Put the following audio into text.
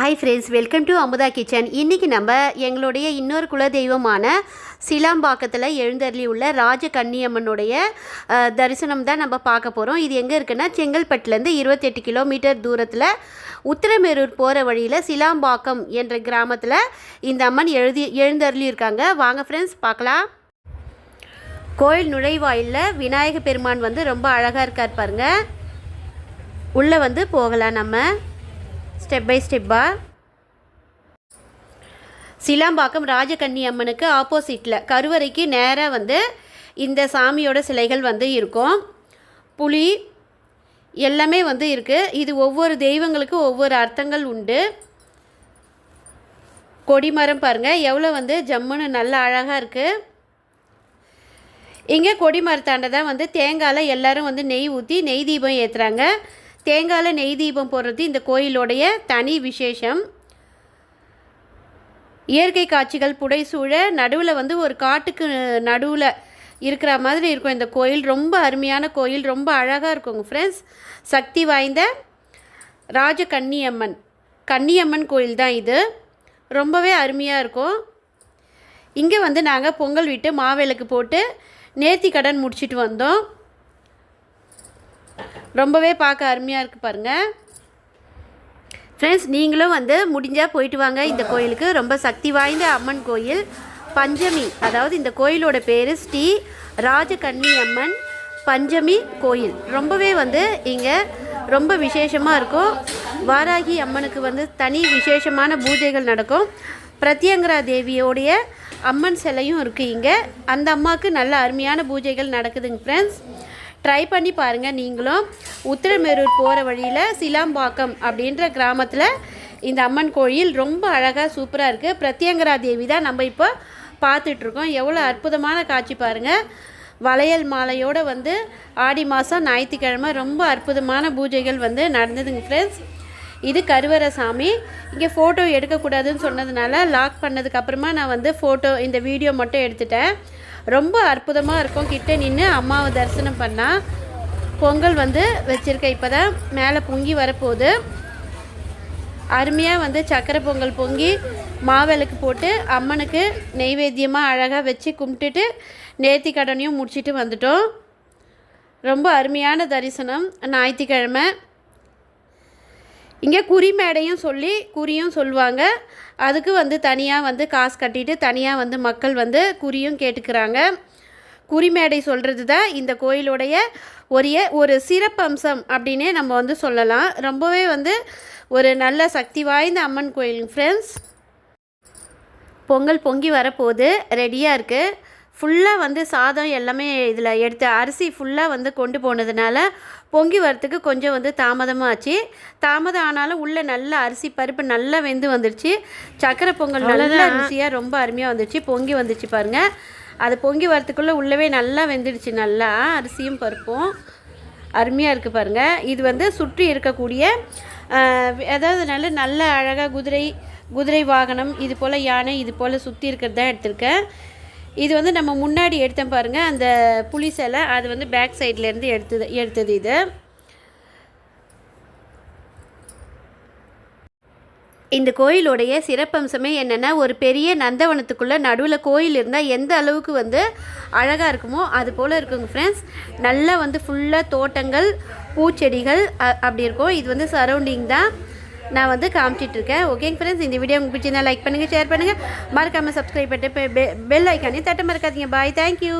Hi friends welcome to Amudha kitchen இன்றைக்கி நம்ம எங்களுடைய இன்னொரு குலதெய்வமான சிலாம்பாக்கத்தில் எழுந்தருளி உள்ள ராஜ கன்னியம்மனுடைய தரிசனம் தான் நம்ம பார்க்க போகிறோம் இது எங்கே இருக்குன்னா செங்கல்பட்டுலேருந்து இருபத்தெட்டு கிலோமீட்டர் தூரத்தில் உத்திரமேரூர் போகிற வழியில் சிலாம்பாக்கம் என்ற கிராமத்தில் இந்த அம்மன் எழுதி எழுந்தருளி இருக்காங்க. வாங்க ஃப்ரெண்ட்ஸ் பார்க்கலாம். கோயில் நுழைவாயிலில் விநாயக பெருமான் வந்து ரொம்ப அழகாக இருக்கார் பாருங்கள் உள்ளே வந்து போகலாம் நம்ம. ஸ்டெப் பை ஸ்டெப்பாக சிலாம்பாக்கம் ராஜகன்னி அம்மனுக்கு ஆப்போசிட்டில் கருவறைக்கு நேராக வந்து இந்த சாமியோட சிலைகள் வந்து இருக்கும். புலி எல்லாமே வந்து இருக்குது இது ஒவ்வொரு தெய்வங்களுக்கும் ஒவ்வொரு அர்த்தங்கள் உண்டு. கொடிமரம் பாருங்கள் எவ்வளோ வந்து ஜம்முன்னு நல்ல அழகாக இருக்குது இங்கே கொடிமரத்தாண்ட தான் வந்து தேங்காயில் எல்லோரும் வந்து நெய் ஊற்றி நெய் தீபம் ஏற்றுறாங்க தேங்காயில் நெய் தீபம் போடுறது இந்த கோயிலோடைய தனி விசேஷம். இயற்கை காட்சிகள் புடைசூழ நடுவில் வந்து ஒரு காட்டுக்கு நடுவில் இருக்கிற மாதிரி இருக்கும் இந்த கோயில். ரொம்ப அருமையான கோயில் ரொம்ப அழகாக இருக்குங்க ஃப்ரெண்ட்ஸ் சக்தி வாய்ந்த ராஜ கன்னியம்மன் கன்னியம்மன் கோயில் தான் இது. ரொம்பவே அருமையாக இருக்கும். இங்கே வந்து நாங்கள் பொங்கல் விட்டு மாவிளக்கு போட்டு நேர்த்தி கடன் முடிச்சிட்டு வந்தோம். ரொம்பவே பார்க்க அருமையாக இருக்குது பாருங்கள் ஃப்ரெண்ட்ஸ் நீங்களும் வந்து முடிஞ்சால் போயிட்டு வாங்க. இந்த கோயிலுக்கு ரொம்ப சக்தி வாய்ந்த அம்மன் கோயில் பஞ்சமி. அதாவது இந்த கோயிலோட பேர் ஸ்ரீ ராஜகன்னி அம்மன் பஞ்சமி கோயில். ரொம்பவே வந்து இங்கே ரொம்ப விசேஷமாக இருக்கும். வாராகி அம்மனுக்கு வந்து தனி விசேஷமான பூஜைகள் நடக்கும். பிரத்யங்கரா தேவியோடைய அம்மன் சிலையும் இருக்குது இங்கே. அந்த அம்மாவுக்கு நல்ல அருமையான பூஜைகள் நடக்குதுங்க ஃப்ரெண்ட்ஸ் ட்ரை பண்ணி பாருங்கள் நீங்களும் உத்திரமேரூர் போகிற வழியில் சிலாம்பாக்கம் அப்படின்ற கிராமத்தில் இந்த அம்மன் கோயில் ரொம்ப அழகாக சூப்பராக இருக்குது பிரத்யங்கரா தேவி தான் நம்ம இப்போ பார்த்துட்ருக்கோம். எவ்வளோ அற்புதமான காட்சி பாருங்கள் வளையல் மாலையோடு வந்து ஆடி மாதம் ஞாயிற்றுக்கிழமை ரொம்ப அற்புதமான பூஜைகள் வந்து நடந்ததுங்க ஃப்ரெண்ட்ஸ் இது கருவறை சாமி இங்கே ஃபோட்டோ எடுக்கக்கூடாதுன்னு சொன்னதுனால லாக் பண்ணதுக்கப்புறமா நான் வந்து ஃபோட்டோ இந்த வீடியோ மட்டும் எடுத்துட்டேன். ரொம்ப அற்புதமாக இருக்கும். கிட்டே நின்று அம்மாவை தரிசனம் பண்ணால் பொங்கல் வந்து வச்சுருக்கேன் இப்போ தான் மேலே பொங்கி வரப்போகுது. அருமையாக வந்து சக்கரை பொங்கல் பொங்கி மாவிளக்கு போட்டு அம்மனுக்கு நெய்வேத்தியமாக அழகாக வச்சு கும்பிட்டுட்டு நேர்த்தி கடனையும் முடிச்சுட்டு வந்துட்டோம். ரொம்ப அருமையான தரிசனம். ஞாயிற்றுக்கிழமை. இங்கே குறி மேடையும் சொல்லி குறியும் சொல்லுவாங்க. அதுக்கு வந்து தனியாக வந்து காசு கட்டிட்டு தனியாக வந்து மக்கள் வந்து குறியும் கேட்டுக்கிறாங்க. குறிமேடை சொல்கிறது தான் இந்த கோயிலுடைய ஒரு ஒரு சிறப்பம்சம் அப்படின்னே நம்ம வந்து சொல்லலாம். ரொம்பவே வந்து ஒரு நல்ல சக்தி வாய்ந்த அம்மன் கோயில் ஃப்ரெண்ட்ஸ் பொங்கல் பொங்கி வரப்போகுது. ரெடியாக இருக்குது ஃபுல்லாக வந்து சாதம் எல்லாமே இதில் எடுத்து அரிசி ஃபுல்லாக வந்து கொண்டு போனதுனால பொங்கி வரத்துக்கு கொஞ்சம் வந்து தாமதமாக ஆச்சு. தாமதம் ஆனாலும் உள்ளே நல்ல அரிசி பருப்பு நல்லா வெந்து வந்துடுச்சு சக்கரை பொங்கல் நல்லா ருசியாக ரொம்ப அருமையாக வந்துடுச்சு பொங்கி வந்துச்சு பாருங்கள் அது பொங்கி வரத்துக்குள்ளே உள்ளவே நல்லா வெந்துடுச்சு. நல்லா அரிசியும் பருப்பும் அருமையாக இருக்குது பாருங்கள் இது வந்து சுற்றி இருக்கக்கூடிய அதாவது நல்ல நல்ல அழகாக குதிரை குதிரை வாகனம் இது போல் யானை இது போல் சுற்றி இருக்கிறது தான் எடுத்திருக்கேன். இது வந்து நம்ம முன்னாடி எடுத்தேன் பாருங்கள் அந்த புளி சிலை அது வந்து பேக் சைட்லேருந்து எடுத்தது எடுத்தது இது. இந்த கோயிலுடைய சிறப்பம்சமே என்னென்னா ஒரு பெரிய நந்தவனத்துக்குள்ளே நடுவில் கோயில் இருந்தால் எந்த அளவுக்கு வந்து அழகாக இருக்குமோ அது போல் இருக்குங்க ஃப்ரெண்ட்ஸ் நல்லா வந்து ஃபுல்லாக தோட்டங்கள் பூச்செடிகள் அப்படி இருக்கும். இது வந்து சரௌண்டிங் தான். நான் வந்து காமிச்சிட்ருக்கேன். ஓகேங்க ஃப்ரெண்ட்ஸ் இந்த வீடியோ உங்களுக்கு பிடிச்சிருந்தா லைக் பண்ணுங்கள் ஷேர் பண்ணுங்கள் மறக்காமல் சப்ஸ்கிரைப் பண்ணிட்டு பெல் ஐக்கானே தட்ட மறக்காதீங்க. Bye thank you